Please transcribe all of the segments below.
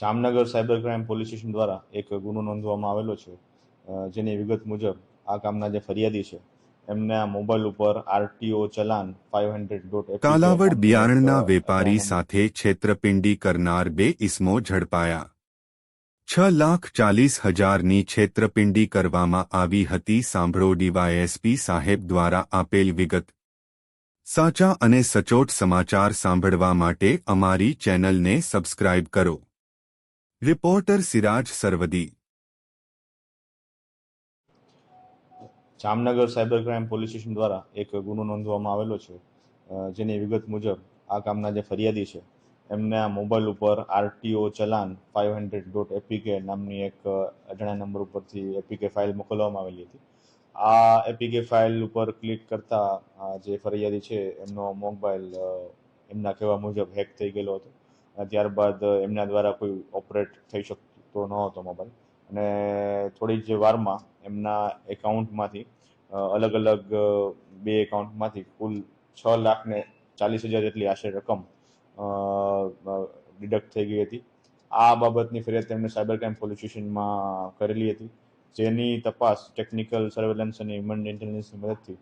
Jamnagar cyber crime police station દ્વારા એક ગુનો નોંધવામાં આવેલો છે જેની વિગત મુજબ આ કામના જે ફરિયાદી છે એમને આ મોબાઈલ ઉપર RTO challan five hundred dot Kalavad બિયારણના વેપારી સાથે છેતરપિંડી કરનાર બે ઇસમો ઝડપાયા. છ લાખ ચાલીસ હજારની છેતરપિંડી કરવામાં આવી હતી સાંભળો ડીવાયએસપી સાહેબ દ્વારા આપેલ વિગત. સાચા અને સચોટ સમાચાર સાંભળવા માટે અમારી ચેનલને સબસ્ક્રાઇબ કરો. Reporter Siraj Sarvadi Jamnagar cyber crime police station દ્વારા એક ગુનો નોંધવામાં આવેલો છે જેની વિગત મુજબ આ કામના જે ફરિયાદી છે, એમને આ મોબાઈલ ઉપર RTO challan five hundred dot APK નામની એક અજાણ્યા નંબર ઉપરથી એપીકે ફાઇલ મોકલવામાં આવેલી હતી. આ એપીકે ફાઇલ ઉપર ક્લિક કરતા જે ફરિયાદી છે, એમનો મોબાઈલ એમના કહેવા મુજબ હેક થઈ ગયેલો હતો. ત્યારબાદ એમના દ્વારા કોઈ ઓપરેટ થઈ શકતો ન હતો મોબાઈલ. અને થોડી જ વારમાં એમના એકાઉન્ટમાંથી અલગ અલગ બે એકાઉન્ટમાંથી કુલ છ લાખ ને ચાલીસ હજાર જેટલી આશરે રકમ ડિડક્ટ થઈ ગઈ હતી. આ બાબતની ફરિયાદ તેમણે સાયબર ક્રાઇમ પોલીસ સ્ટેશનમાં કરેલી હતી, જેની તપાસ ટેકનિકલ સર્વેલન્સ અને હ્યુમન ઇન્ટેલિજન્સની મદદથી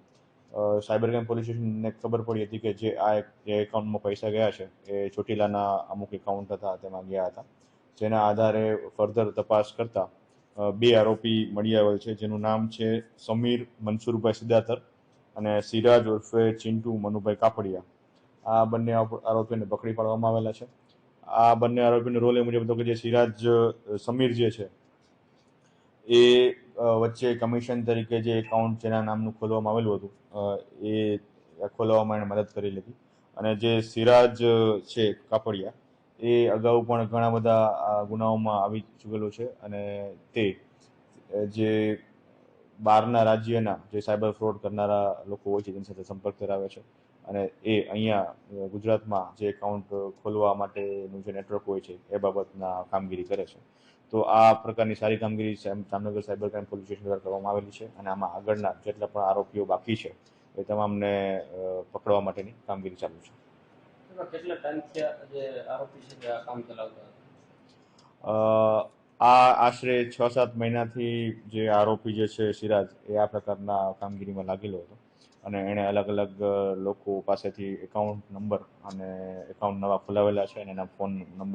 સાયબર ક્રાઇમ પોલીસ સ્ટેશનને ખબર પડી હતી કે જે આ જે એકાઉન્ટમાં પૈસા ગયા છે, એ ચોટીલાના અમુક એકાઉન્ટ હતા, તેમાં ગયા હતા. જેના આધારે ફર્ધર તપાસ કરતા બે આરોપી મળી આવેલ છે, જેનું નામ છે સમીર મનસુરભાઈ સિદ્ધાતર અને સિરાજ ઉર્ફે ચિંટુ મનુભાઈ કાપડિયા. આ બંને આરોપીને પકડી પાડવામાં આવેલા છે. આ બંને આરોપીનો રોલ એ મુજબ હતો કે જે સિરાજ સમીર જે છે, એ વચ્ચે કમિશન તરીકે જે એકાઉન્ટ જેના નામનું ખોલવામાં આવેલું હતું એ ખોલવામાં એણે મદદ કરેલી હતી અને જે સિરાજ છે કાપડિયા, એ અગાઉ પણ ઘણા બધા ગુનાઓમાં આવી ચૂકેલો છે. અને તે જે બહારના રાજ્યના જે સાયબર ફ્રોડ કરનારા લોકો હોય છે તેની સાથે સંપર્ક ધરાવે છે. અને એ અહીંયા ગુજરાતમાં જે એકાઉન્ટ ખોલવા માટેનું જે નેટવર્ક હોય છે એ બાબતના કામગીરી કરે છે. તો આ પ્રકારની સારી કામગીરી Jamnagar cyber crime police station દ્વારા કરવામાં આવેલી છે અને આમાં આગળના જેટલા પણ આરોપીઓ બાકી છે એ તમામને પકડવા માટેની કામગીરી ચાલુ છે. કેટલા ટાઈમથી જે આરોપી છે કામ ચલાવતા આ આશરે છ સાત મહિનાથી જે આરોપી જે છે સિરાજ, એ આ પ્રકારના કામગીરીમાં લાગેલો હતો. અને એણે અલગ અલગ લોકો પાસેથી એકાઉન્ટ નંબર અને એકાઉન્ટ નવા ખોલાવેલા છે અને એના ફોન નંબર